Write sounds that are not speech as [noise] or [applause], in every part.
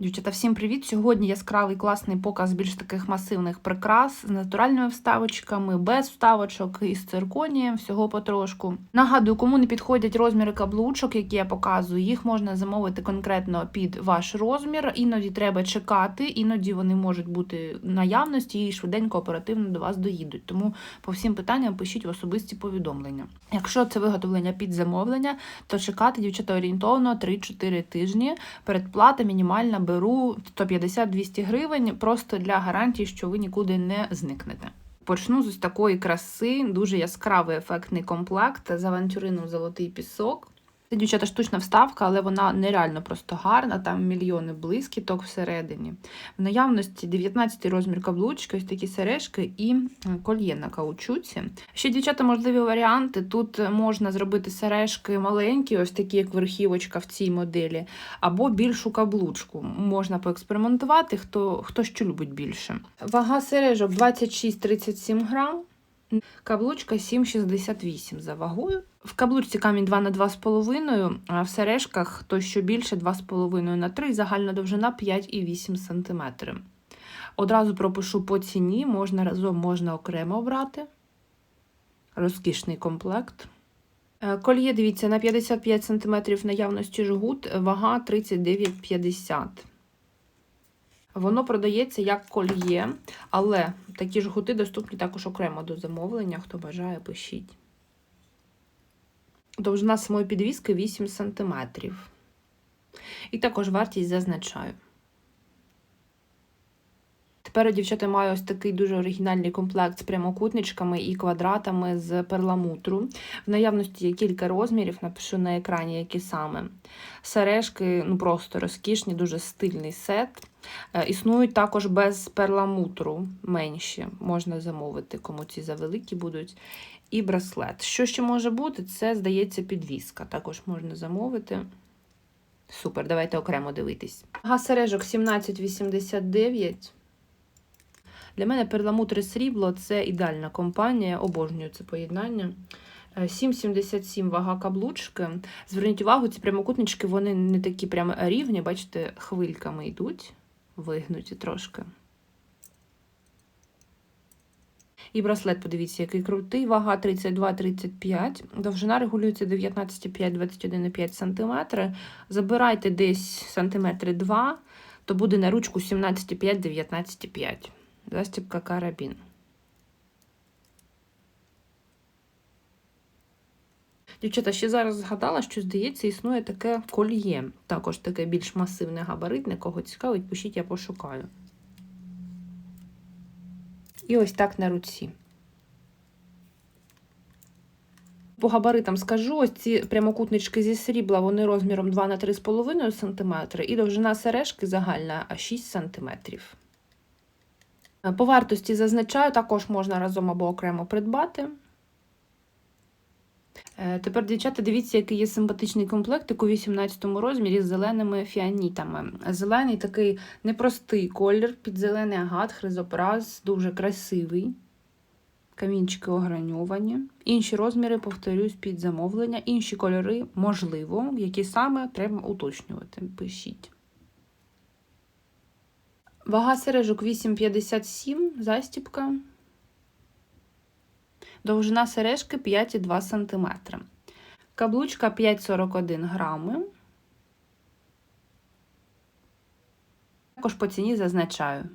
Дівчата, всім привіт! Сьогодні яскравий класний показ більш таких масивних прикрас з натуральними вставочками, без вставочок із цирконієм, всього потрошку. Нагадую, кому не підходять розміри каблучок, які я показую, їх можна замовити конкретно під ваш розмір. Іноді треба чекати, іноді вони можуть бути в наявності і швиденько оперативно до вас доїдуть. Тому по всім питанням пишіть в особисті повідомлення. Якщо це виготовлення під замовлення, то чекати дівчата орієнтовно 3-4 тижні. Передплата мінімальна беру 150-200 гривень просто для гарантії, що ви нікуди не зникнете. Почну з такої краси, дуже яскравий ефектний комплект з авантюрином золотий пісок. Це дівчата штучна вставка, але вона нереально просто гарна, там мільйони блискіток всередині. В наявності 19 розмір каблучки, ось такі сережки і кольє на каучуці. Ще, дівчата, можливі варіанти. Тут можна зробити сережки маленькі, ось такі, як верхівочка в цій моделі, або більшу каблучку. Можна поекспериментувати, хто, хто що любить більше. Вага сережок 26-37 грам. Каблучка 7,68 за вагою. В каблучці камінь 2 на 2,5, а в сережках то що більше 2,5 на 3, загальна довжина 5,8 см. Одразу пропишу по ціні, можна разом, можна окремо обрати. Розкішний комплект. Е, Кольє, дивіться, на 55 см наявності жгут, вага 39,50 Воно продається як кольє, але такі ж гути доступні також окремо до замовлення. Хто бажає, пишіть. Довжина самої підвіски 8 см. І також вартість зазначаю. Тепер, дівчата, маю ось такий дуже оригінальний комплект з прямокутничками і квадратами з перламутру. В наявності є кілька розмірів, напишу на екрані, які саме. Сережки ну просто розкішні, дуже стильний сет. Е, Існують також без перламутру менші, можна замовити, кому ці завеликі будуть. І браслет. Що ще може бути? Це, здається, підвіска. Також можна замовити. Супер, давайте окремо дивитись. Ага, сережок 17,89. Для мене перламутр срібло це ідеальна компанія, обожнюю це поєднання. 7,77 вага каблучки. Зверніть увагу, ці прямокутнички вони не такі прямо рівні, бачите, хвильками йдуть, вигнуті трошки. І браслет, подивіться, який крутий, вага 32-35, довжина регулюється 19,5-21,5 см. Забирайте десь сантиметри 2, то буде на ручку 17,5-19,5 Застібка карабін. Дівчата, ще зараз згадала, що, здається, існує таке кольє. Також таке більш масивне габаритне, кого цікавить, пишіть, я пошукаю. І ось так на руці. По габаритам скажу, ось ці прямокутнички зі срібла, вони розміром 2 на 3,5 см, і довжина сережки загальна 6 см. По вартості зазначаю, також можна разом або окремо придбати. Тепер, дівчата, дивіться, який є симпатичний комплектик у 18 розмірі з зеленими фіанітами. Зелений такий непростий колір, під зелений агат, хризопраз, дуже красивий. Камінчики ограньовані. Інші розміри, повторюсь, під замовлення. Інші кольори, можливо, які саме треба уточнювати. Пишіть. Вага сережок 8,57, застіпка. Довжина сережки 5,2 см. Каблучка 5,41 грами. Також по ціні зазначаю.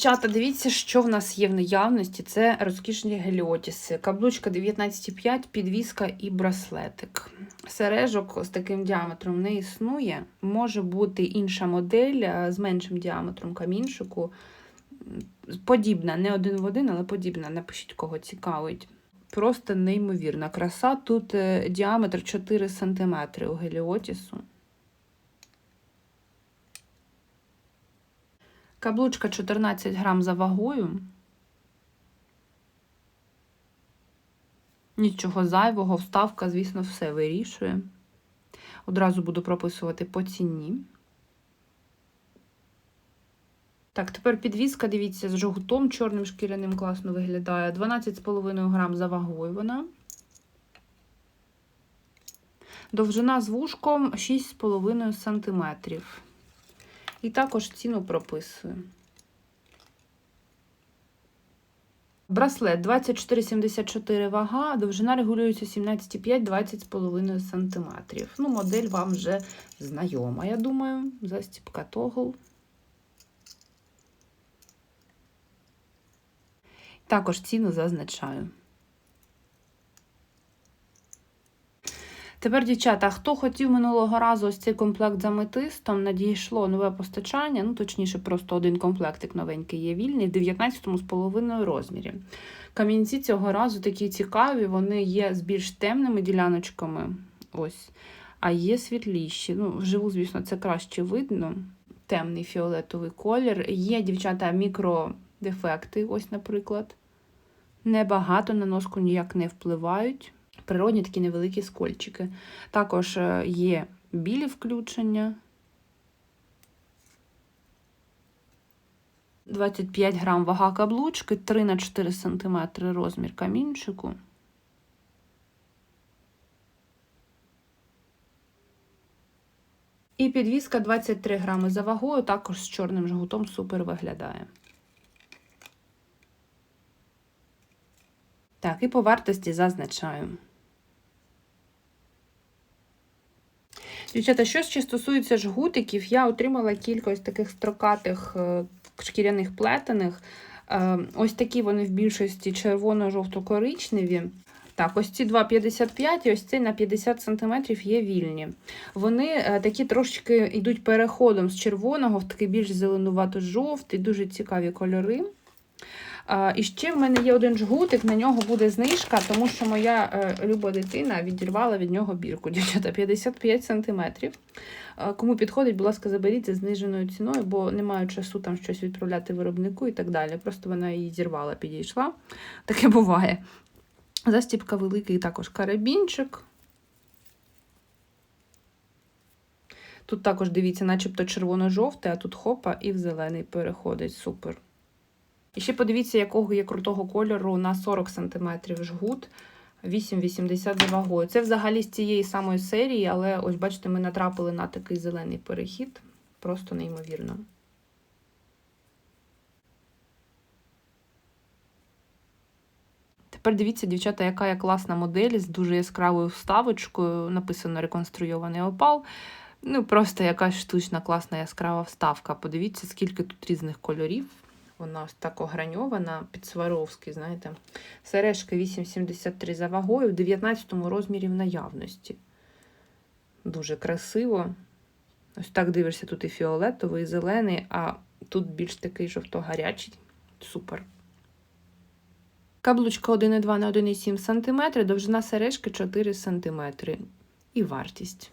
Дівчата, дивіться, що в нас є в наявності. Це розкішні геліотіси. Каблучка 19,5, підвіска і браслетик. Сережок з таким діаметром не існує. Може бути інша модель з меншим діаметром камінчику. Подібна, не один в один, але подібна. Напишіть, кого цікавить. Просто неймовірна краса. Тут е, діаметр 4 см у геліотісу. Каблучка 14 грам за вагою. Нічого зайвого, вставка, звісно, все вирішує. Одразу буду прописувати по ціні. Так, тепер підвіска, дивіться, з жовтом чорним шкіряним класно виглядає. 12,5 грам за вагою вона. Довжина з вушком 6,5 см. І також ціну прописую. Браслет 24,74 вага, довжина регулюється 17,5 20,5 см. Ну, модель вам вже знайома, я думаю. Застіпка тогл. Також ціну зазначаю. Тепер, дівчата, хто хотів минулого разу ось цей комплект з аметистом, надійшло нове постачання, ну точніше, просто один комплектик новенький є вільний, в 19,5 розмірі. Камінці цього разу такі цікаві, вони є з більш темними діляночками. Ось, а є світліші. Ну, вживу, звісно, це краще видно. Темний фіолетовий колір. Є, дівчата, мікродефекти, ось, наприклад. Небагато на носку ніяк не впливають природні такі невеликі скольчики. Також е, є білі включення. 25 грам вага каблучки, 3 на 4 см розмір камінчику. І підвіска 23 грами за вагою, також з чорним жгутом супер виглядає. Так, і по вартості зазначаю. Дівчата, що ще стосується жгутиків, я отримала кілька ось таких строкатих е, шкіряних плетених. Е, ось такі вони в більшості червоно-жовто-коричневі. Так, ось ці 2,55 і ось цей на 50 см є вільні. Вони е, такі трошечки йдуть переходом з червоного в такий більш зеленувато-жовтий, дуже цікаві кольори. І ще в мене є один жгутик, на нього буде знижка, тому що моя е, люба дитина відірвала від нього бірку. [laughs] Дівчата 55 см. Кому підходить, будь ласка, заберіть за зниженою ціною, бо не маю часу там щось відправляти виробнику і так далі. Просто вона її зірвала, підійшла. Таке буває. Застіпка великий також карабінчик. Тут також, дивіться, начебто червоно-жовтий, а тут хопа і в зелений переходить. Супер. І ще подивіться, якого є крутого кольору на 40 см жгут. 8,80 за вагою. Це взагалі з цієї самої серії, але ось бачите, ми натрапили на такий зелений перехід. Просто неймовірно. Тепер дивіться, дівчата, яка є класна модель з дуже яскравою вставочкою. Написано реконструйований опал. Ну, просто якась штучна, класна яскрава вставка. Подивіться, скільки тут різних кольорів. Вона так ограньована, під Сваровський, знаєте. Сережки 8,73 за вагою в 19 розмірі в наявності. Дуже красиво. Ось так дивишся, тут і фіолетовий, і зелений, а тут більш такий жовто-гарячий. Супер. Каблучка 1,2 на 1,7 см, довжина сережки 4 см. І вартість.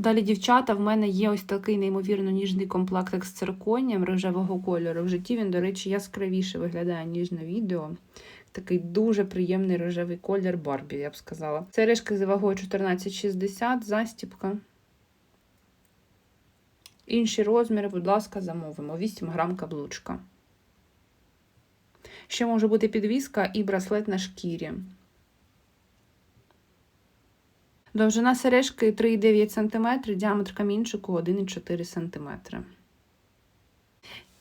Далі, дівчата, в мене є ось такий неймовірно ніжний комплектик з цирконієм рожевого кольору. В житті він, до речі, яскравіше виглядає, ніж на відео. Такий дуже приємний рожевий колір Барбі, я б сказала. Це решки за вагою 14,60, застіпка. Інші розміри, будь ласка, замовимо. 8 грам каблучка. Ще може бути підвіска і браслет на шкірі. Довжина сережки 3,9 см, діаметр камінчику 1,4 см.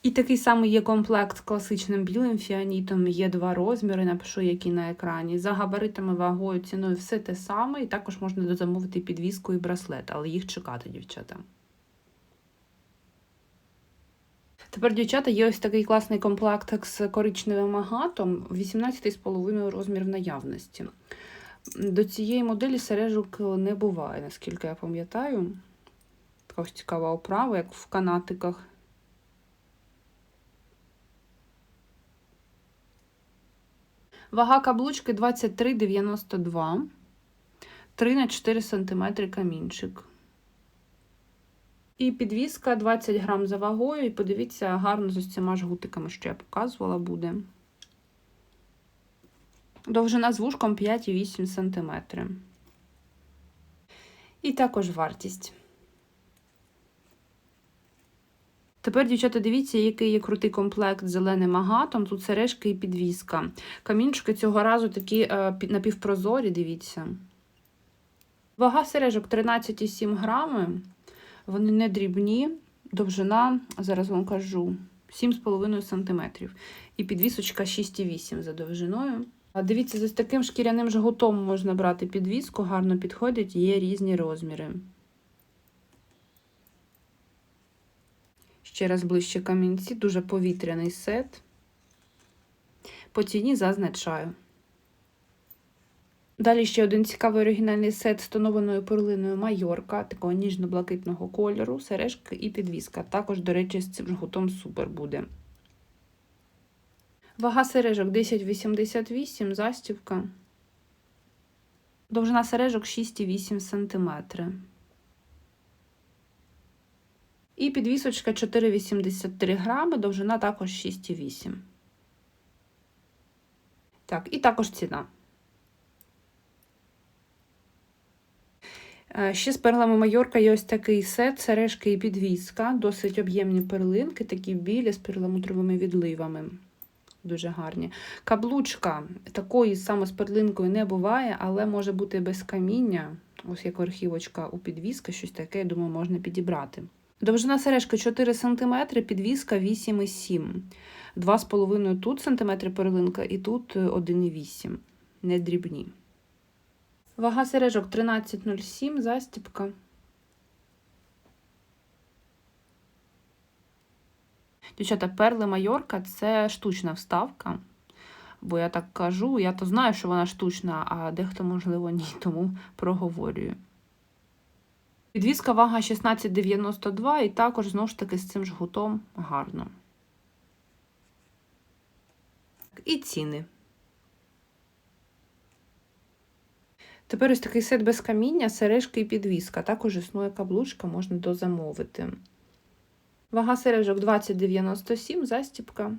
І такий самий є комплект з класичним білим фіанітом. Є два розміри, напишу, які на екрані. За габаритами, вагою, ціною все те саме, і також можна дозамовити підвіску і браслет, але їх чекати, дівчата. Тепер, дівчата, є ось такий класний комплект з коричневим агатом, 18,5 розмір в наявності. До цієї моделі сережок не буває, наскільки я пам'ятаю. Така ось цікава оправа, як в канатиках. Вага каблучки 23,92, 3 на 4 см камінчик. І підвіска 20 грам за вагою. І подивіться, гарно з ось цими жгутиками, що я показувала, буде. Довжина з вушком 5,8 см. І також вартість. Тепер, дівчата, дивіться, який є крутий комплект з зеленим агатом. Тут сережки і підвіска. Камінчики цього разу такі е, пі- напівпрозорі, дивіться. Вага сережок 13,7 грами. Вони не дрібні. Довжина, зараз вам кажу, 7,5 см. І підвісочка 6,8 за довжиною. Дивіться, з таким шкіряним жгутом можна брати підвіску, гарно підходять, є різні розміри. Ще раз ближче камінці, дуже повітряний сет. По ціні зазначаю. Далі ще один цікавий оригінальний сет з тонованою перлиною Майорка, такого ніжно-блакитного кольору, сережки і підвіска. Також, до речі, з цим жгутом супер буде. Вага сережок 10,88, застібка. Довжина сережок 6,8 см. І підвісочка 4,83 грами, довжина також 6,8. Так, і також ціна. Е, Ще з перлами Майорка є ось такий сет, сережки і підвіска, досить об'ємні перлинки, такі білі з перламутровими відливами. Дуже гарні. Каблучка такої саме з перлинкою не буває, але може бути без каміння. Ось як верхівочка у підвіска, щось таке, я думаю, можна підібрати. Довжина сережки 4 см, підвіска 8,7 2,5 тут см перлинка і тут 1,8 Не дрібні. Вага сережок 13,07, застіпка. Дівчата, перли Майорка це штучна вставка. Бо я так кажу, я то знаю, що вона штучна, а дехто, можливо, ні, [laughs] тому проговорюю. Підвіска вага 16,92 і також знову ж таки з цим жгутом гарно. І ціни. Тепер ось такий сет без каміння, сережки і підвіска. Також існує каблучка, можна дозамовити. Вага сережок 20,97, застіпка.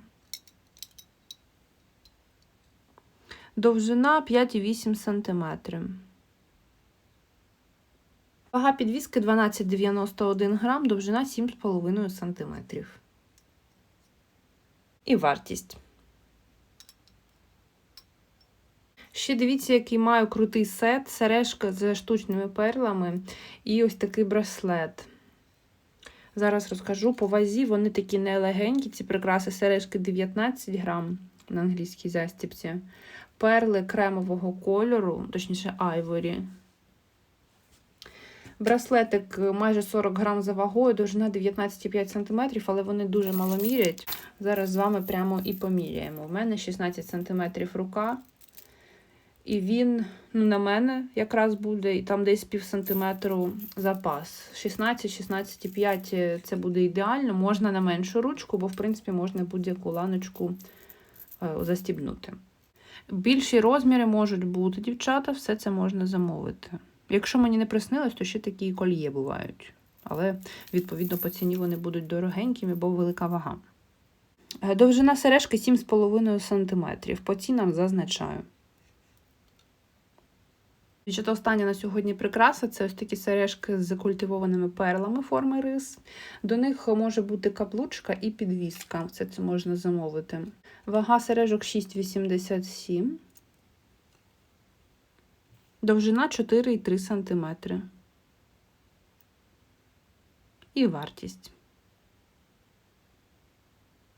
Довжина 5,8 см. Вага підвіски 12,91 грам, довжина 7,5 см. І вартість. Ще дивіться, який маю крутий сет, сережка з штучними перлами і ось такий браслет. Зараз розкажу по вазі, вони такі нелегенькі, ці прикраси сережки 19 грам на англійській застіпці. Перли кремового кольору, точніше, айворі. Браслетик майже 40 грам за вагою, довжина 19,5 см, але вони дуже мало мірять. Зараз з вами прямо і поміряємо. У мене 16 см рука. І він, ну, на мене якраз буде, і там десь пів сантиметру запас. 16-16,5 це буде ідеально. Можна на меншу ручку, бо, в принципі, можна будь-яку ланочку е, застібнути. Більші розміри можуть бути, дівчата, все це можна замовити. Якщо мені не приснилось, то ще такі кольє бувають. Але, відповідно, по ціні вони будуть дорогенькими, бо велика вага. Е, Довжина сережки 7,5 см. По цінам зазначаю. Дівчата, остання на сьогодні прикраса це ось такі сережки з закультивованими перлами форми рис. До них може бути каблучка і підвіска. Все це можна замовити. Вага сережок 6,87. Довжина 4,3 см. І вартість.